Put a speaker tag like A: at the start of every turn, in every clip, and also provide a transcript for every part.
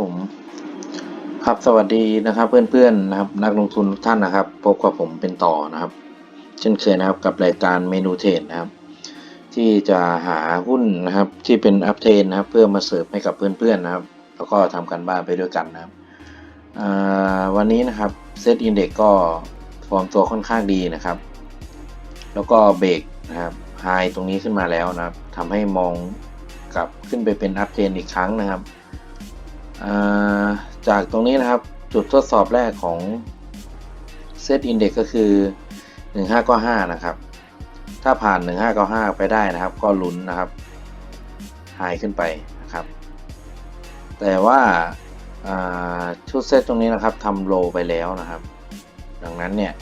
A: ผมครับสวัสดีนะครับเพื่อนๆนะครับ นักลงทุนทุกท่านนะครับพบกับผมเป็นต่อนะครับ เช่นเคยนะครับกับรายการเมนูเทรดนะครับ ที่จะหาหุ้นนะครับที่เป็นอัพเทรนนะครับ เพื่อมาเสิร์ฟให้กับเพื่อนๆนะครับ แล้วก็ทำกันบ้านไปด้วยกันนะครับวันนี้นะครับเซตอินเด็กก็ฟอร์มตัวค่อนข้างดีนะครับ แล้วก็เบรกนะครับไฮตรงนี้ขึ้นมาแล้วนะครับทำให้มองกลับขึ้นไปเป็นอัพเทรนอีกครั้งนะครับ จากตรงนี้นะครับจุดทดสอบแรกของเซตอินเด็กก็คือ 1595 นะครับ ถ้าผ่าน 1595 ไปได้นะครับ ก็ลุ้นนะครับไฮขึ้นไปนะครับ แต่ว่าาชุดเซตตรงนี้นะครับทำโลไปแล้วนะครับ ดังนั้นเนี่ย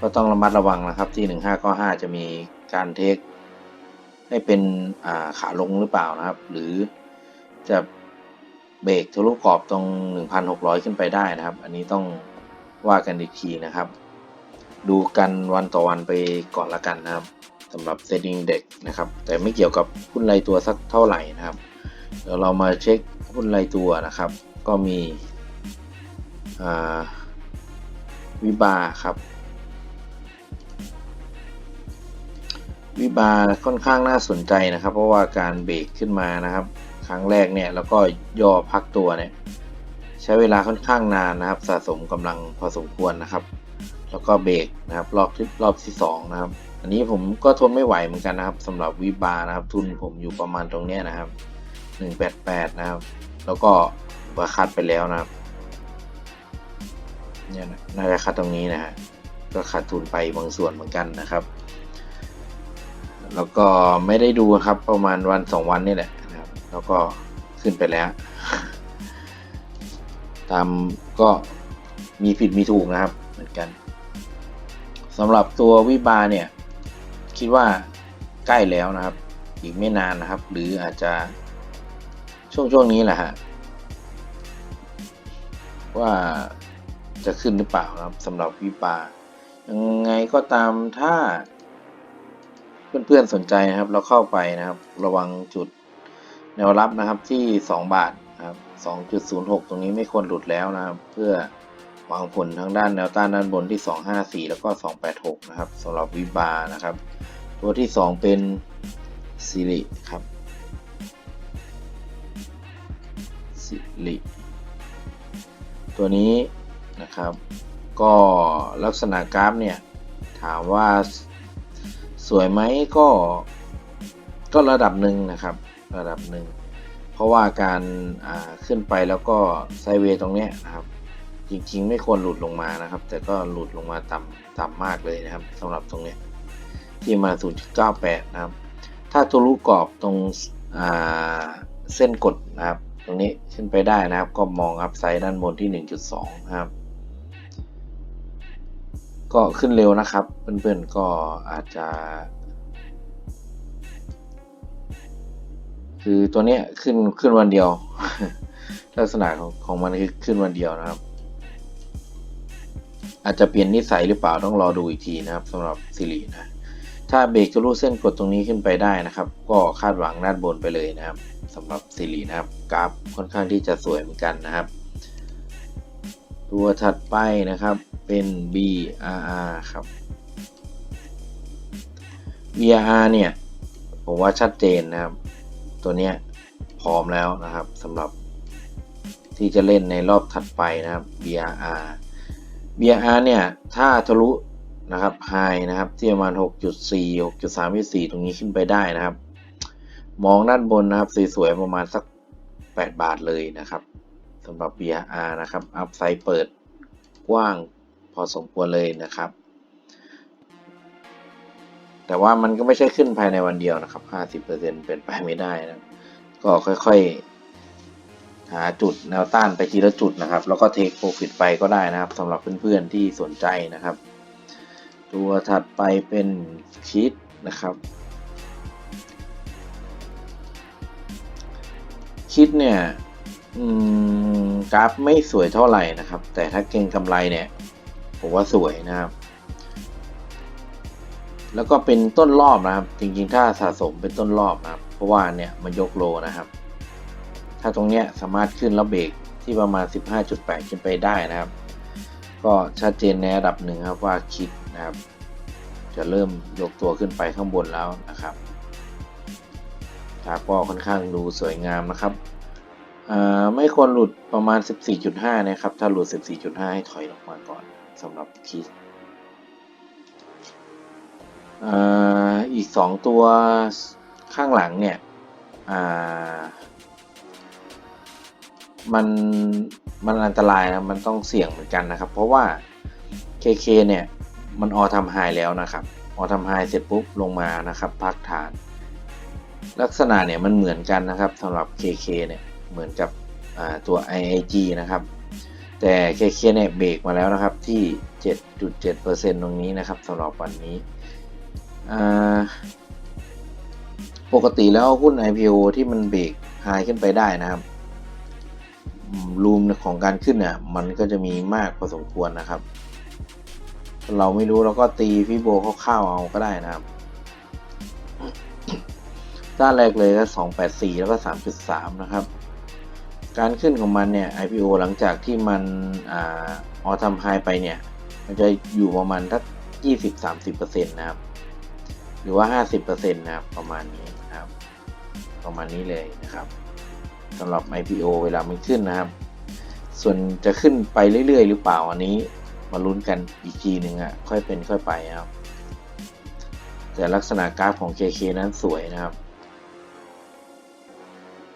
A: ก็ต้องระมัดระวังนะครับที่ 1595 จะมีการเทคให้เป็นาขาลงหรือเปล่านะครับ หรือจะ เบรกทะลุกรอบตรง 1,600 ขึ้นไปได้นะครับ อันนี้ต้องว่ากันอีกทีนะครับ ดูกันวันต่อวันไปก่อนละกันนะครับสำหรับเซตติ้งเด็กนะครับ แต่ไม่เกี่ยวกับหุ้นรายตัวสักเท่าไหร่นะครับเดี๋ยวเรามาเช็คหุ้นรายตัวนะครับ ก็มีวิบาครับ วิบาค่อนข้างน่าสนใจนะครับ เพราะว่าการเบรกขึ้นมานะครับ ครั้งแรกเนี่ยแล้วก็ย่อพักตัวเนี่ยใช้เวลาค่อนข้างนานนะครับ สะสมกำลังพอสมควรนะครับ แล้วก็เบรกนะครับ รอบที่รอบที่สองนะครับ อันนี้ผมก็ทนไม่ไหวเหมือนกันนะครับสำหรับวิบานะครับ ทุนผมอยู่ประมาณตรงเนี้ยนะครับ 188 นะครับ แล้วก็ประคัดไปแล้วนะครับเนี่ยนะน่าจะคัดตรงนี้นะฮะก็ขาดทุนไปบางส่วนเหมือนกันนะครับ แล้วก็ไม่ได้ดูครับประมาณวันสองวันนี่แหละ แล้วก็ขึ้นไปแล้ว ตามก็มีผิดมีถูกนะครับ เหมือนกันสำหรับตัววิบาเนี่ย คิดว่าใกล้แล้วนะครับ อีกไม่นานนะครับ หรืออาจจะช่วงช่วงนี้แหละฮะว่าจะขึ้นหรือเปล่านะครับสำหรับวิบายังไงก็ตามถ้า เพื่อนๆสนใจนะครับ เราเข้าไปนะครับ ระวังจุด แนวรับนะครับที่ 2 บาทนะครับ 2.06 ตรงนี้ไม่ควรหลุดแล้วนะครับ เพื่อวางผลทางด้านแนวต้านด้านบนที่ 254 แล้วก็ 286 นะครับสำหรับวิบานะครับ ตัวที่ 2 เป็นซิริครับซิริตัวนี้นะครับ ก็ลักษณะกราฟเนี่ย ถามว่าสวยไหมก็ก็ระดับหนึ่งนะครับ ระดับหนึ่งเพราะว่าการขึ้นไปแล้วก็ไซเวย์ตรงนี้นะครับ จริงๆ ไม่ควรหลุดลงมานะครับ แต่ก็หลุดลงมาต่ำต่ำมากเลยนะครับสำหรับตรงนี้ที่มา 0.98 นะครับ ถ้าทะลุกรอบตรงเส้นกดนะครับ ตรงนี้ขึ้นไปได้นะครับ ก็มองอัพไซด์ด้านบนที่ 1.2 นะครับ ก็ขึ้นเร็วนะครับ เพื่อนๆก็อาจจะ คือตัวเนี้ยขึ้นขึ้นวันเดียว ลักษณะของของมันคือขึ้นวันเดียวนะครับ อาจจะเปลี่ยนนิสัยหรือเปล่าต้องรอดูอีกทีนะครับสำหรับซิรินะถ้าเบรกทะลุเส้นกดตรงนี้ขึ้นไปได้นะครับ ก็คาดหวังด้านบนไปเลยนะครับสำหรับซิรินะครับ กราฟค่อนข้างที่จะสวยเหมือนกันนะครับ ตัวถัดไปนะครับเป็น BRR ครับ BRR เนี่ย ผมว่าชัดเจนนะครับ ตัวเนี้ยพร้อมแล้วนะครับสำหรับที่จะเล่นในรอบถัดไปนะครับ BRR BRR เนี่ยถ้าทะลุนะครับไฮนะครับที่ประมาณ 6.4 6.34 ตรงนี้ขึ้นไปได้นะครับ มองด้านบนนะครับสวยๆประมาณสัก 8 บาทเลยนะครับสำหรับ BRR นะครับ อัพไซด์เปิดกว้างพอสมควรเลยนะครับ แต่ว่ามันก็ไม่ใช่ขึ้นภายในวันเดียวนะครับ 50%เป็นไปไม่ได้นะ ก็ค่อยๆ หาจุดแนวต้านไปทีละจุดนะครับ แล้วก็เทคโปรฟิตไปก็ได้นะครับสำหรับเพื่อนๆที่สนใจนะครับ ตัวถัดไปเป็นคิดนะครับ คิดเนี่ยกราฟไม่สวยเท่าไหร่นะครับ แต่ถ้าเก่งกำไรเนี่ย ผมว่าสวยนะครับ แล้วก็เป็นต้นรอบนะครับ จริงๆ ถ้าสะสมเป็นต้นรอบนะครับ เพราะว่าเนี่ยมันยกโลนะครับ ถ้าตรงเนี้ยสามารถขึ้นแล้วเบรกที่ประมาณ 15.8 ขึ้นไปได้นะครับ ก็ชัดเจนในระดับหนึ่งครับว่าคิดนะครับ จะเริ่มยกตัวขึ้นไปข้างบนแล้วนะครับครับก็ค่อนข้างดูสวยงามนะครับไม่ควรหลุดประมาณ 14.5 นะครับ ถ้าหลุด 14.5 ให้ถอยลงมาก่อนสำหรับคิด อ่าอีก 2 ตัวข้างหลังเนี่ยมันมันอันตรายนะมันต้องเสี่ยงเหมือนกันนะครับ เพราะว่า KK เนี่ยมันออทำไฮแล้วนะครับ ออทำไฮเสร็จปุ๊บลงมานะครับพักฐาน ลักษณะเนี่ยมันเหมือนกันนะครับสำหรับ KK เนี่ยเหมือนกับตัว IIG นะครับแต่ KK เนี่ยเบรกมาแล้วนะครับที่ 7.7%ตรงนี้นะครับสำหรับวันนี้ ปกติแล้วหุ้น IPO ที่มันเบรกไฮขึ้นไปได้นะครับรูมของการขึ้นเนี่ยมันก็จะมีมากพอสมควรนะครับ เราไม่รู้เราก็ตีฟิโบคร่าวๆเอาก็ได้นะครับด้านแรกเลยก็ 284 แล้วก็ 3.3 นะครับ การขึ้นของมันเนี่ย IPO หลังจากที่มันอ่าออทำไฮไปเนี่ย มันจะอยู่ประมาณทัก20-30%นะครับ หรือว่า 50%นะครับ ประมาณนี้นะครับ ประมาณนี้เลยนะครับสำหรับ IPO เวลามันขึ้นนะครับ ส่วนจะขึ้นไปเรื่อยๆ หรือเปล่าอันนี้มาลุ้นกันอีกทีหนึ่งอะค่อยเป็นค่อยไปนะครับ แต่ลักษณะกราฟของ KK นั้นสวยนะครับ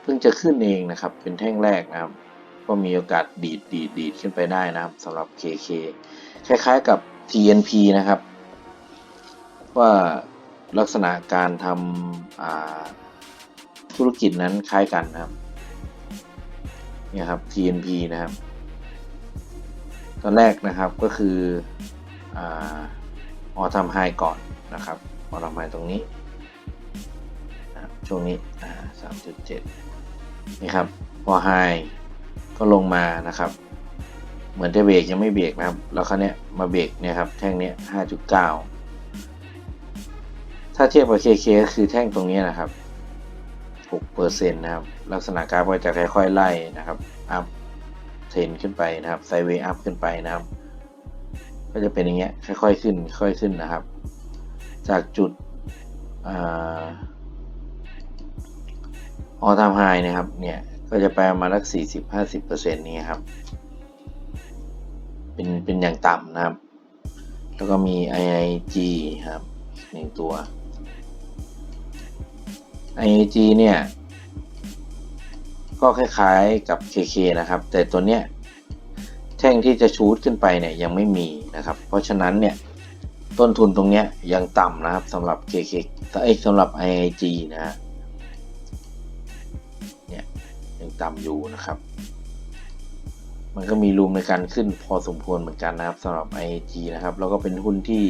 A: เพิ่งจะขึ้นเองนะครับ เป็นแท่งแรกนะครับ ก็มีโอกาสดีดดีดดีดขึ้นไปได้นะครับสำหรับ KK คล้ายๆกับ TNP นะครับ ว่า ลักษณะการทำธุรกิจนั้นคล้ายกันนะครับเนี่ยครับ TNP นะครับ ตอนแรกนะครับก็คือออทำไฮก่อนนะครับออทำไฮตรงนี้ช่วงนี้สามจุดเจ็ดนี่ครับ พอไฮก็ลงมานะครับ เหมือนจะเบรกยังไม่เบรกนะครับ แล้วเขาเนี้ยมาเบรกเนี่ยครับ แท่งนี้ห้าจุดเก้า ถ้าเทียบกับ KK ก็คือแท่งตรงนี้นะครับ 6%นะครับ ลักษณะกราฟก็จะค่อยๆไล่นะครับ อัพเทรนขึ้นไปนะครับ ไซเวย์อัพขึ้นไปนะครับ ก็จะเป็นอย่างเงี้ย ค่อยๆขึ้น ค่อยขึ้นนะครับ จากจุดออทามไฮนะครับ เนี่ย ก็จะไปมาลัก40-50%นี้ครับ เป็น เป็นอย่างต่ำนะครับ แล้วก็มี IIG ครับหนึ่งตัว IAG เนี่ย ก็คล้ายๆกับ KK นะครับ แต่ตัวเนี้ยแท่งที่จะชูดขึ้นไปเนี่ยยังไม่มีนะครับ เพราะฉะนั้นเนี่ยต้นทุนตรงเนี้ยยังต่ำนะครับสำหรับ KK เอ้สำหรับ IAG นะฮะเนี่ยยังต่ำอยู่นะครับ มันก็มีรูมในการขึ้นพอสมควรเหมือนกันนะครับสำหรับ IAG นะครับ แล้วก็เป็นหุ้นที่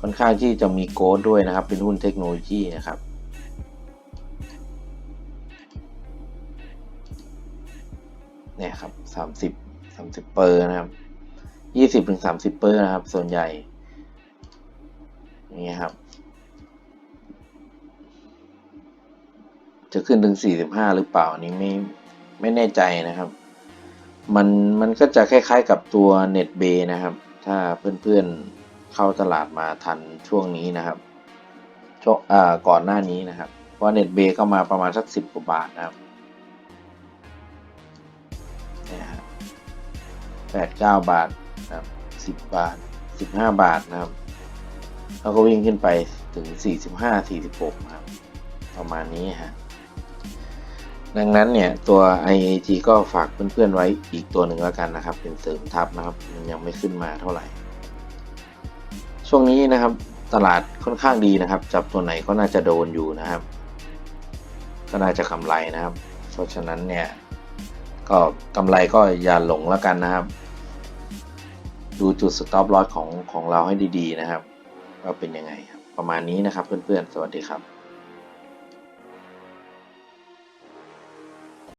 A: ค่อนข้างที่จะมีโกดด้วยนะครับ เป็นหุ้นเทคโนโลยีนะครับ สามสิบสามสิบเปอร์นะครับยี่สิบถึงสามสิบเปอร์นะครับ ส่วนใหญ่นี่ครับ จะขึ้นถึงสี่สิบห้าหรือเปล่านี้ไม่ไม่แน่ใจนะครับ มันมันก็จะคล้ายๆกับตัว Net b a y นะครับ ถ้าเพื่อนๆเข้าตลาดมาทันช่วงนี้นะครับช่วงอ่าก่อนหน้านี้นะครับเพราะ Net b a y ก็มาประมาณสักสิบกว่าบาทนะครับ แปดเก้าบาทนะครับสิบบาทสิบห้าบาทนะครับแล้วก็วิ่งขึ้นไปถึงสี่สิบห้าสี่สิบหกนะครับ ประมาณนี้ฮะดังนั้นเนี่ยตัว IAG ก็ฝากเพื่อนๆไว้อีกตัวหนึ่งแล้วกันนะครับ เป็นเสริมทับนะครับ มันยังไม่ขึ้นมาเท่าไหร่ ช่วงนี้นะครับตลาดค่อนข้างดีนะครับ จับตัวไหนก็น่าจะโดนอยู่นะครับ ก็น่าจะกำไรนะครับ เพราะฉะนั้นเนี่ยก็กำไรก็อย่าหลงแล้วกันนะครับ ดูจุด stop loss ของของเราให้ดีๆนะครับว่าเป็นยังไงครับ ประมาณนี้นะครับเพื่อนๆ สวัสดีครับ